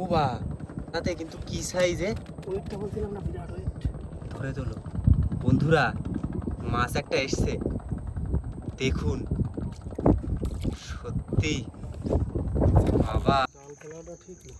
ও বা তাতে কিন্তু কি সাইজে ওয়েটটা বলছিলাম না বিরাট ওয়েট ধরে তোলো। বন্ধুরা মাছ একটা এসছে। দেখুন। সত্যি। বাবা। ঠিক না।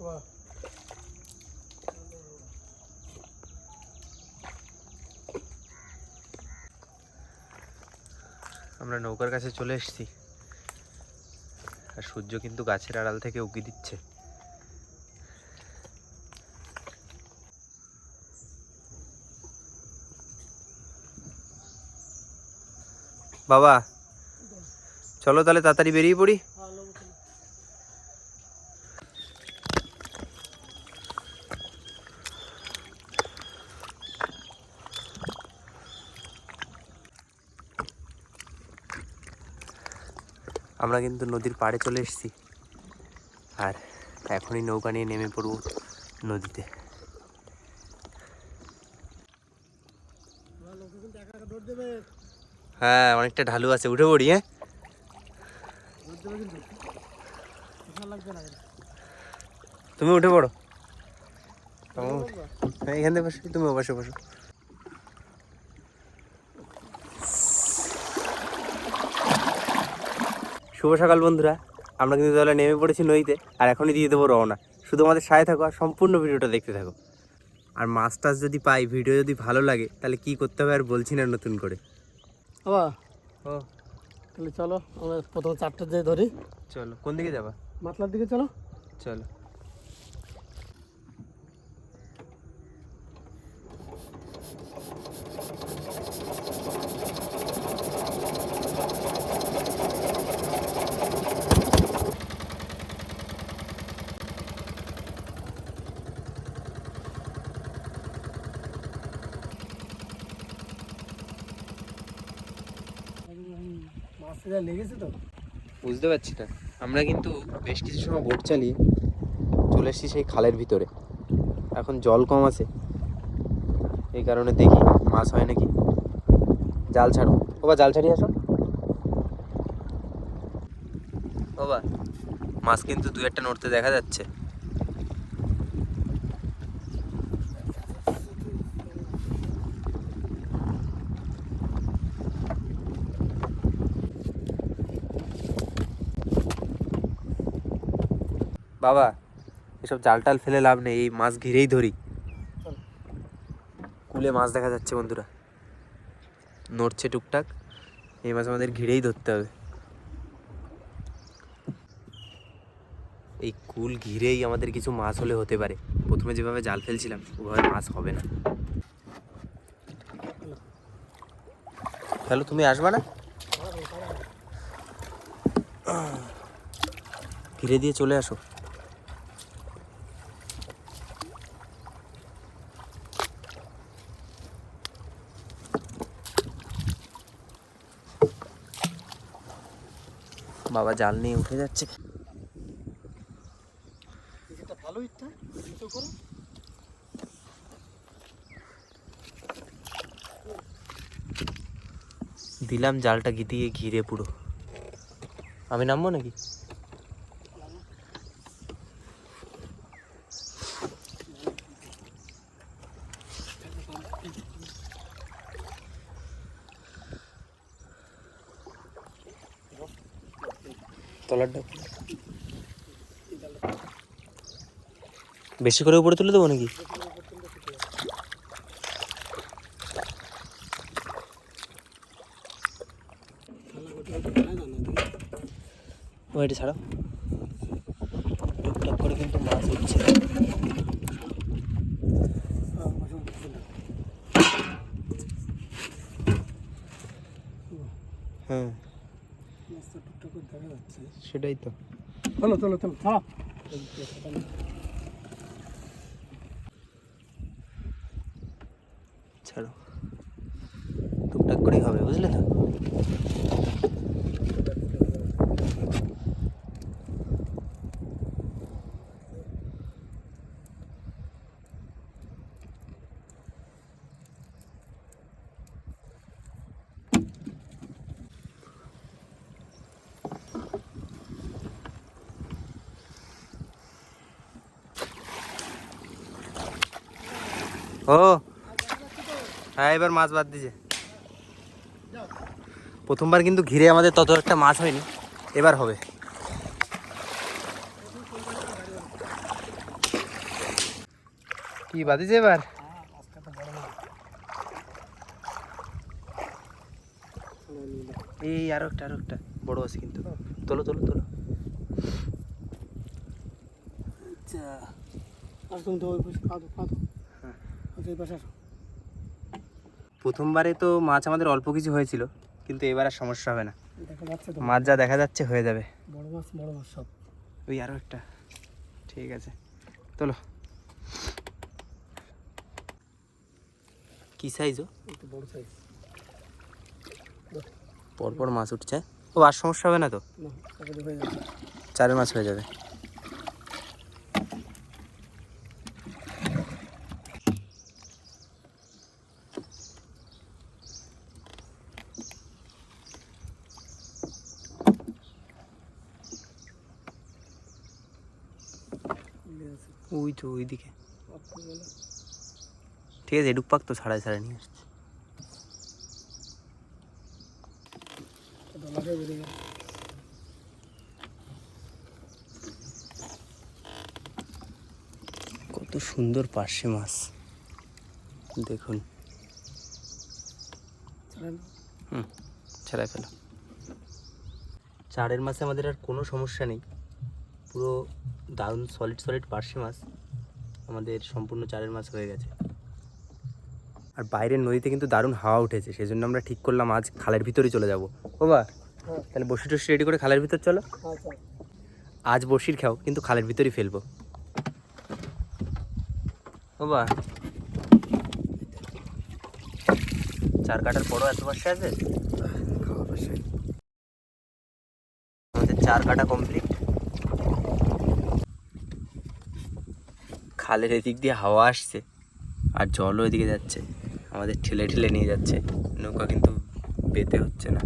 বাহ আমরা নৌকার কাছে চলে এসেছি। আর সূর্য কিন্তু গাছের আড়াল থেকে উকি দিচ্ছে। বাবা চলো তাহলে তাড়াতাড়ি বেরিয়ে পড়ি ভালো মতো আমরা কিন্তু নদীর পাড়ে চলে এসেছি। আর এখনই নৌকা নিয়ে নেমে পড়ব নদীতে। হ্যাঁ অনেকটা ঢালু আছে। উঠে পড়ি হ্যাঁ। তুমি উঠে পড়ো? হ্যাঁ, এখান থেকে বসো তুমি বসো বসো। শুভ সকাল বন্ধুরা। আমরা কিন্তু তাহলে নেমে পড়েছি নদীতে আর এখনই দিয়ে দেবো রওনা। শুধু আমাদের সাথে থাকো আর সম্পূর্ণ ভিডিওটা দেখতে থাকো। আর মাছ টাছ যদি পাই ভিডিও যদি ভালো লাগে তাহলে কি করতে হবে আর বলছি না নতুন করে। বাবা ও। তাহলে চলো আমরা প্রথমে চারটার যে ধরি। চলো কোন দিকে যাবা? মাতলার দিকে চলো। চলো। লেগেছে তো? বুঝতে পারছি না। আমরা কিন্তু বেশ কিছু সময় বোট চালিয়ে চলে এসেছি সেই খালের ভিতরে। এখন জল কম আছে। এই কারণে দেখি মাছ হয় নাকি। জাল ছাড়ো। ও বা জাল ছাড়িয়ে আসো। বাবা মাছ কিন্তু দু একটা নড়তে দেখা যাচ্ছে। বাবা, এসব জাল টাল ফেলে লাভ নেই, এই মাছ ঘিরেই ধরি। কুলে মাছ দেখা যাচ্ছে বন্ধুরা। নড়ছে টুকটাক, এই মাছ আমাদের ঘিরেই ধরতে হবে। এই কুল ঘিরেই আমাদের কিছু মাছ হলে হতে পারে। প্রথমে যেভাবে জাল ফেলছিলাম, ওভাবে মাছ হবে না। হ্যালো, তুমি আসবা না? ঘিরে দিয়ে চলে আসো। বাবা জাল নিয়ে উঠে যাচ্ছে। ভালো ইচ্ছা দিলাম জালটা গি- দিয়ে ঘিরে পুরো। আমি নামবো নাকি? বেশি করে উপরে তুলে দেবো নাকি? ওইটা ছাড়ো টুকটাক করে কিন্তু মাছ উঠছে হ্যাঁ মাছটা টুকটাক করে দেখা যাচ্ছে সেটাই তো। চলো চলো চলো চলো ছাড়ো। টুকটাক করেই হবে বুঝলে তো? ও। হ্যাঁ এবার মাছ বাদ দিছে প্রথমবার কিন্তু ঘিরে আমাদের তত একটা মাছ হয়নি, এবার হবে। কি বাদিছে এবার? এই আরও একটা আরও একটা। বড় আছে কিন্তু। তোলো তোলো তোলো। আচ্ছা। আর তুমি তো ওই কাঁদো কাঁদো হ্যাঁ। আচ্ছা এই পাশে আসো প্রথমবারে তো মাছ আমাদের অল্প কিছু হয়েছিল কিন্তু এবার আর সমস্যা হবে না। মাছ যা দেখা যাচ্ছে হয়ে যাবে। বড় মাছ বড় মাছ সব। ওই আরও একটা। ঠিক আছে। তোলো। কি সাইজ বড় সাইজ পরপর মাছ উঠছে। ও আর সমস্যা হবে না তো? চারের মাছ হয়ে যাবে ঠিক তো ওইদিকে। ঠিক আছে এডুক পাক তো ছাড়াই ছাড়াই নিয়ে আসছে। কত সুন্দর পার্শে মাছ। দেখুন। হুম ছাড়াই ফেলো। চারের মাছে আমাদের আর কোনো সমস্যা নেই। পুরো দারুণ সলিড সলিড পার্শে মাছ। আমাদের সম্পূর্ণ চারের মাছ হয়ে গেছে। আর বাইরের নদীতে কিন্তু দারুণ হাওয়া উঠেছে সেই জন্য আমরা ঠিক করলাম আজ খালের ভিতরে চলে যাব। ও বা হ্যাঁ। তাহলে বসি টসি রেডি করে খালের ভিতর চলো। আচ্ছা আজ বসির খাও কিন্তু খালের ভিতরেই ফেলব। ও বা। চার কাটার বড় এত পাশে আছে? আমাদের চার কাটা কমপ্লিট খালের এদিক দিয়ে হাওয়া আসছে আর জলও এদিকে যাচ্ছে। আমাদের ঠেলে ঠেলে নিয়ে যাচ্ছে। নৌকা কিন্তু পেতে হচ্ছে না।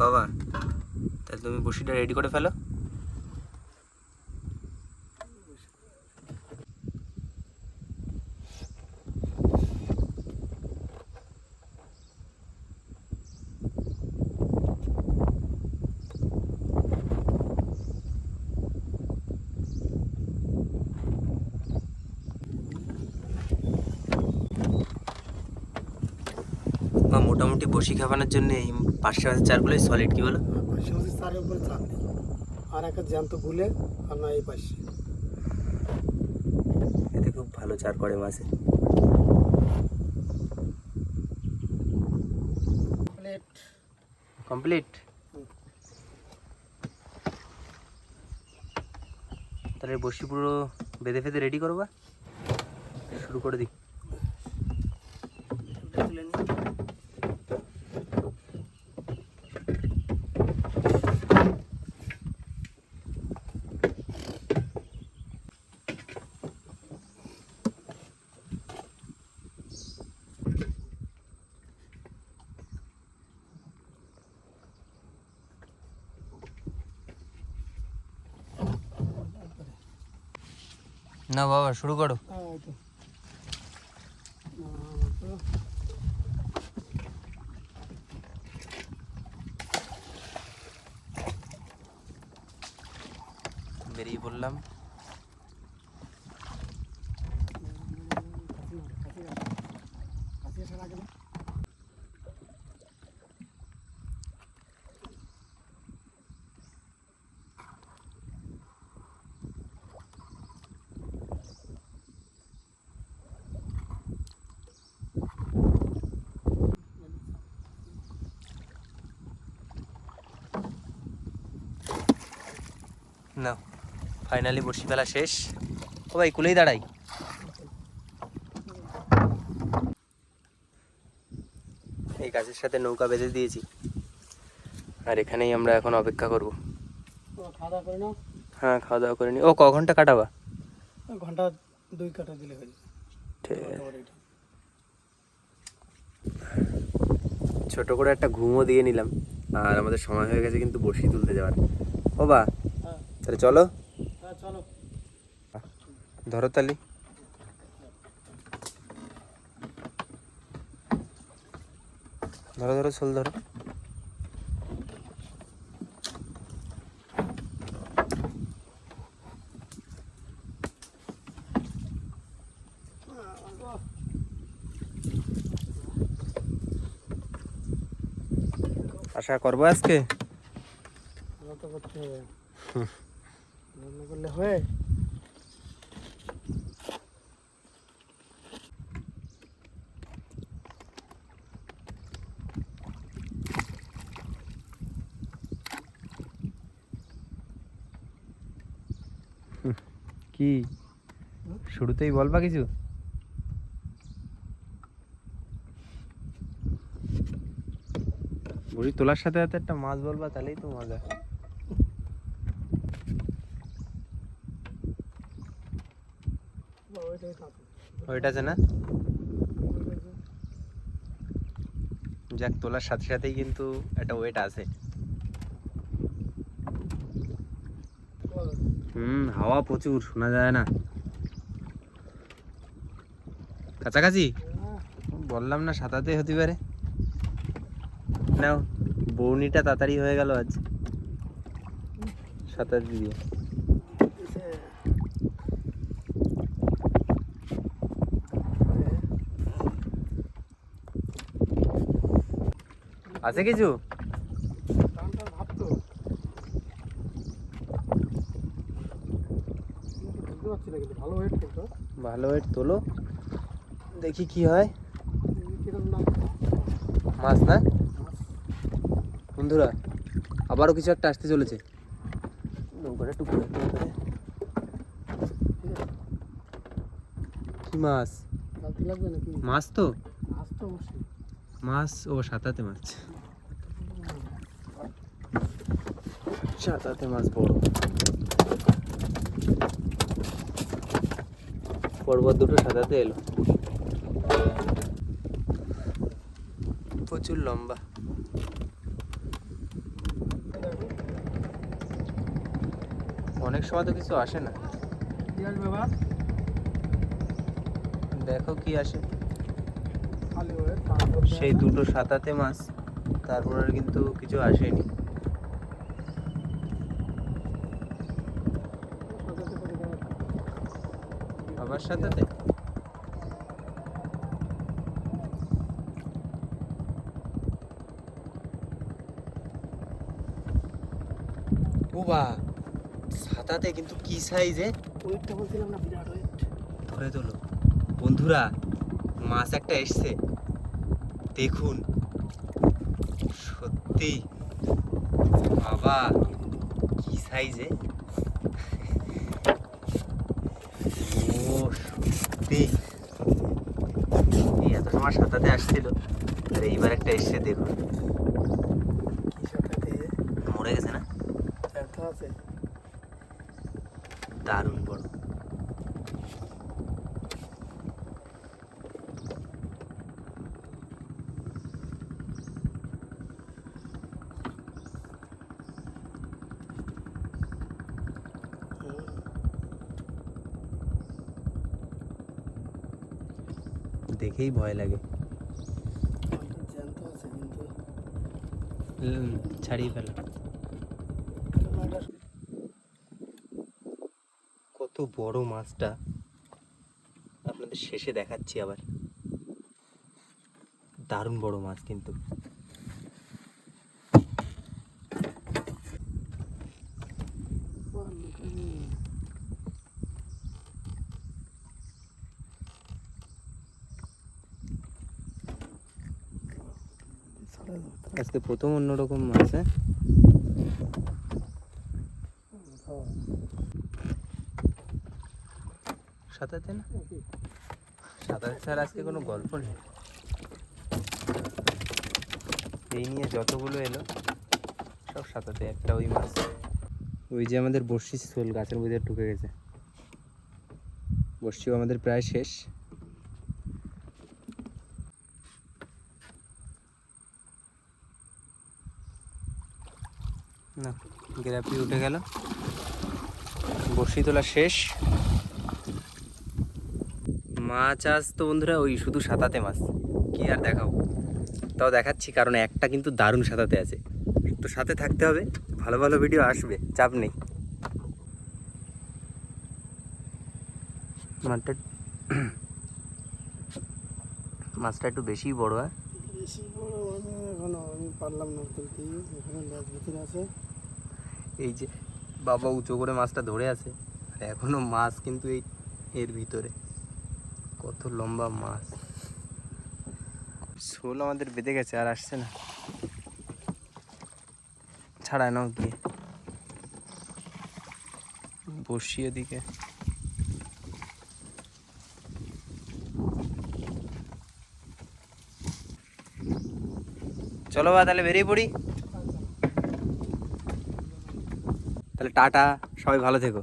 বাবা, তাহলে তুমি বসিটা রেডি করে ফেলো বা মোটামুটি বসি খাবানোর জন্য এই পাঁচশো মাছের চারগুলোই সলিড কি বলো? পাশে মাঝে চারের উপরে চার নেই। আর একটা জ্যান্ত গুলে আর না এই পাশে। এতে খুব ভালো চার করে মাছে। প্লেট কমপ্লিট তাহলে বসি পুরো বেঁধে ফেঁধে রেডি করবা? শুরু করে দিই না বাবা শুরু করো। বেরিয়ে পড়লাম কাছে এসে লাগে না না ফাইনালি বসি ফেলা শেষ। ও ভাই কুলেই দাঁড়াই। এই গাছের সাথে নৌকা বেঁধে দিয়েছি। আর এখানেই আমরা এখন অপেক্ষা করব। হ্যাঁ খাওয়া দাওয়া করে নি। ও ক ঘণ্টা কাটাবা? ঘণ্টা দুই কাটা দিলে হয়ে ঠিক। ছোট করে একটা ঘুমও দিয়ে নিলাম। আর আমাদের সময় হয়ে গেছে কিন্তু বসি তুলতে যাওয়ার। ও বা। তাহলে চলো। হ্যাঁ চলো। ধরো তালি। ধরো ধরো শোল ধরো। আশা করব আজকে। করতে হবে। করলে কি? শুরুতেই বলবা কিছু? বুড়ি তোলার সাথে সাথে একটা মাছ বলবা, তাহলেই তো মজা বা ওইটাই থাকে ওইটা আছে না? যাক, তোলার সাথে সাথেই কিন্তু একটা ওয়েট আছে। হুম, হাওয়া প্রচুর, শোনা যায় না। কাছাকাছি? বললাম না সাঁতাতে হতে পারে। নাও, বৌনিটা তাড়াতাড়ি হয়ে গেল আজ। সাঁতার দিয়ে। আছে কিছু? ভালো ওয়েট তোলো। দেখি কি হয়। মাছ না? বন্ধুরা আবারও কিছু একটা আসতে চলেছে। নৌকাটা টুকু। কি মাছ? মাছ তো? মাছ তো অবশ্যই। মাছ? ও সাঁতাতে মাছ। সাঁতাতে মাছ বড়। পর্বত দুটো সাঁতাতে এলো। প্রচুর লম্বা। অনেক সময় তো কিছু আসে না। দেখো কি আসে। সেই দুটো সাতাতে মাছ তারপর আর কিন্তু কিছু আসেনি। সাঁতাতে ও বা সাঁতাতে কিন্তু কি সাইজে? ওয়েটটা বলছিলাম না বিরাট ওয়েট ধরে তোলো বন্ধুরা মাছ একটা এসছে। দেখুন। সত্যি। বাবা কি সাইজে ও সত্যি এত সময় সাঁতাতে আসছিল আর এইবার একটা এসছে দেখুন। মরে গেছে না? দারুণ বড় দেখেই ভয় লাগে। ছাড়িয়ে ফেল। কত বড় মাছটা। আপনাদের শেষে দেখাচ্ছি আবার। দারুণ বড় মাছ কিন্তু ছাড়া যাবে আজকে প্রথম অন্যরকম মাছ হ্যাঁ? সাঁতারতে না? সাঁতার ছাড়া আজকে কোনো গল্প নেই। এই নিয়ে যতগুলো এলো, সব সাঁতাতে একটা ওই মাছ। ওই যে আমাদের বর্ষি শোল গাছের মধ্যে ঢুকে গেছে। বর্ষিও আমাদের প্রায় শেষ না গ্রাফি উঠে গেল। বর্ষি তোলা শেষ। মাছ আজ তো বন্ধুরা ওই শুধু সাঁতাতে মাছ, কি আর দেখাও তাও দেখাচ্ছি, কারণ একটা কিন্তু দারুণ সাঁতাতে আছে। তো সাথে থাকতে হবে, ভালো ভালো ভিডিও আসবে, চাপ নেই। মাছটা একটু বেশি বড় হ্যাঁ? বেশি বড় মানে এখনও আমি পারলাম না তুলতে এখানে আছে। এই যে বাবা উঁচু করে মাছটা ধরে আছে, আর এখনও মাছ কিন্তু এই এর ভিতরে। কত লম্বা মাছ। শোল আমাদের বেঁধে গেছে, আর আসছে না। ছাড়ায় নাও গিয়ে। বসি এদিকে। চলো বা তাহলে বেরিয়ে পড়ি তাহলে টাটা সবাই ভালো থেকো।